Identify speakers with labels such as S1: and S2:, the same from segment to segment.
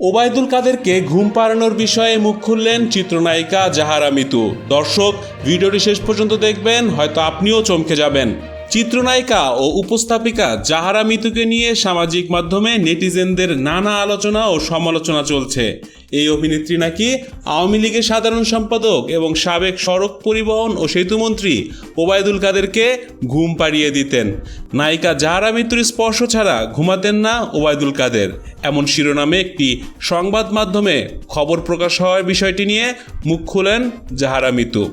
S1: ওবায়দুল কাদেরকে ঘুম পাড়ানোর বিষয়ে মুখ খুললেন চিত্রনায়িকা জাহারা মিতু। দর্শক, ভিডিওটি শেষ পর্যন্ত দেখবেন, হয়তো আপনিও চমকে যাবেন। চিত্রনায়িকা ও উপস্থাপিকা জাহারা মিতুকে নিয়ে সামাজিক মাধ্যমে নেটিজেনদের নানা আলোচনা ও সমালোচনা চলছে। এই অভিনেত্রী নাকি আওয়ামী লীগের সাধারণ সম্পাদক এবং সাবেক সড়ক পরিবহন ও সেতুমন্ত্রী ওবায়দুল কাদেরকে ঘুম পাড়িয়ে দিতেন। নায়িকা জাহারা মিতুর স্পর্শ ছাড়া ঘুমাতেন না ওবায়দুল কাদের। এমন শিরোনামে একটি সংবাদ মাধ্যমে খবর প্রকাশ হওয়ার বিষয়টি নিয়ে মুখ খুলেন জাহারা মিতু।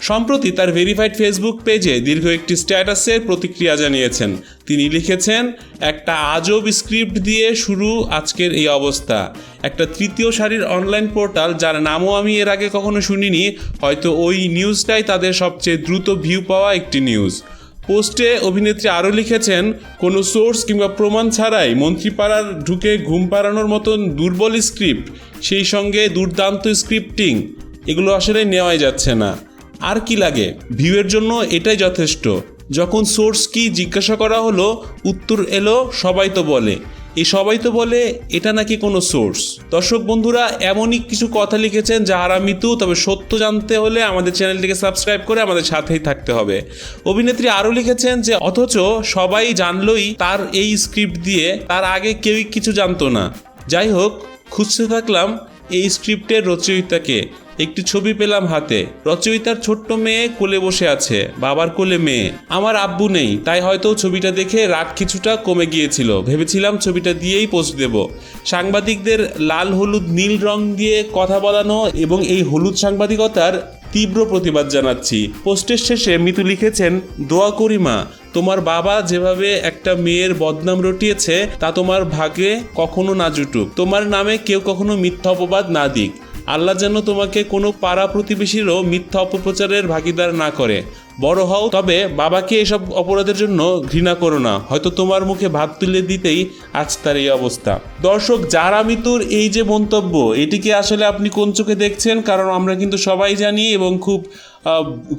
S1: সম্প্রতি তার ভেরিফাইড ফেসবুক পেজে দীর্ঘ একটি স্ট্যাটাসের প্রতিক্রিয়া জানিয়েছেন। তিনি লিখেছেন, একটা আজব স্ক্রিপ্ট দিয়ে শুরু আজকের এই অবস্থা। একটা তৃতীয় সারির অনলাইন পোর্টাল যার নামও আমি এর আগে কখনো শুনিনি, হয়তো ওই নিউজটাই তাদের সবচেয়ে দ্রুত ভিউ পাওয়া একটি নিউজ। পোস্টে অভিনেত্রী আরও লিখেছেন, কোনো সোর্স কিংবা প্রমাণ ছাড়াই মন্ত্রীপাড়ার ঢুকে ঘুম পাড়ানোর মতন দুর্বল স্ক্রিপ্ট, সেই সঙ্গে দুর্দান্ত স্ক্রিপ্টিং, এগুলো আসলে নেওয়াই যাচ্ছে না। আর কি লাগে? ভিউয়ের জন্য এটাই যথেষ্ট। যখন সোর্স কি জিজ্ঞাসা করা হলো, উত্তর এলো, সবাই তো বলে। এই সবাই তো বলে, এটা নাকি কোনো সোর্স দর্শক বন্ধুরা, এমনই কিছু কথা লিখেছেন যাহারা মিতু, তবে সত্য জানতে হলে আমাদের চ্যানেলটিকে সাবস্ক্রাইব করে আমাদের সাথেই থাকতে হবে। অভিনেত্রী আরও লিখেছেন যে, অথচ সবাই জানলই তার এই স্ক্রিপ্ট দিয়ে, তার আগে কেউই কিছু জানতো না। যাই হোক, খুঁজতে থাকলাম এই স্ক্রিপ্টের রচয়িতাকে। একটি ছবি পেলাম হাতে। রচয়িতার ছোট্ট মেয়ে কোলে বসে আছে, বাবার কোলে মেয়ে। আমার আব্বু নেই, তাই হয়তো ছবিটা দেখে রাগ কিছুটা কমে গিয়েছিল। ভেবেছিলাম ছবিটা দিয়েই পোস্ট দেব। সাংবাদিকদের লাল হলুদ, নীল রং দিয়ে কথা বলানো এবং এই হলুদ সাংবাদিকতার তীব্র প্রতিবাদ জানাচ্ছি। পোস্টের শেষে মিতু লিখেছেন, দোয়া করি মা, তোমার বাবা যেভাবে একটা মেয়ের বদনাম রটিয়েছে, তা তোমার ভাগে কখনো না জুটুক। তোমার নামে কেউ কখনো মিথ্যা অপবাদ না দিক। আল্লাহ যেন তোমাকে কোনো পাড়া প্রতিবেশীরও মিথ্যা অপপ্রচারের ভাগিদার না করে। বড় হও, তবে বাবাকে এসব অপরাধের জন্য ঘৃণা করো না। হয়তো তোমার মুখে ভাত তুলে দিতেই আজ তার এই অবস্থা। দর্শক, যারা মিতুর এই যে মন্তব্য, এটিকে আসলে আপনি কোন চোখে দেখছেন? কারণ আমরা কিন্তু সবাই জানি এবং খুব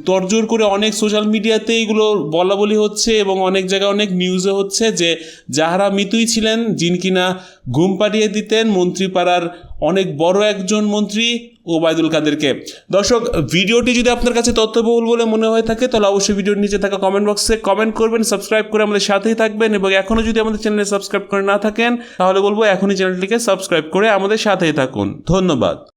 S1: তরজোর করে অনেক সোশ্যাল মিডিয়াতে এগুলো বলা বলি হচ্ছে এবং অনেক জায়গায় অনেক নিউজে হচ্ছে যে যাহারা মিতুই ছিলেন যিনি কিনা ঘুম পাড়িয়ে দিতেন মন্ত্রীপাড়ার অনেক বড় একজন মন্ত্রী ওবায়দুল কাদেরকে। দর্শক, ভিডিওটি যদি আপনার কাছে তথ্যবহুল বলে মনে হয়ে থাকে, তাহলে অবশ্যই ভিডিওর নিচে থাকা কমেন্ট বক্সে কমেন্ট করবেন সাবস্ক্রাইব করে আমাদের সাথেই থাকবেন এবং এখনও যদি আমাদের চ্যানেলে সাবস্ক্রাইব করে না থাকেন, তাহলে বলব এখনই চ্যানেলটিকে সাবস্ক্রাইব করে আমাদের সাথেই থাকুন। ধন্যবাদ।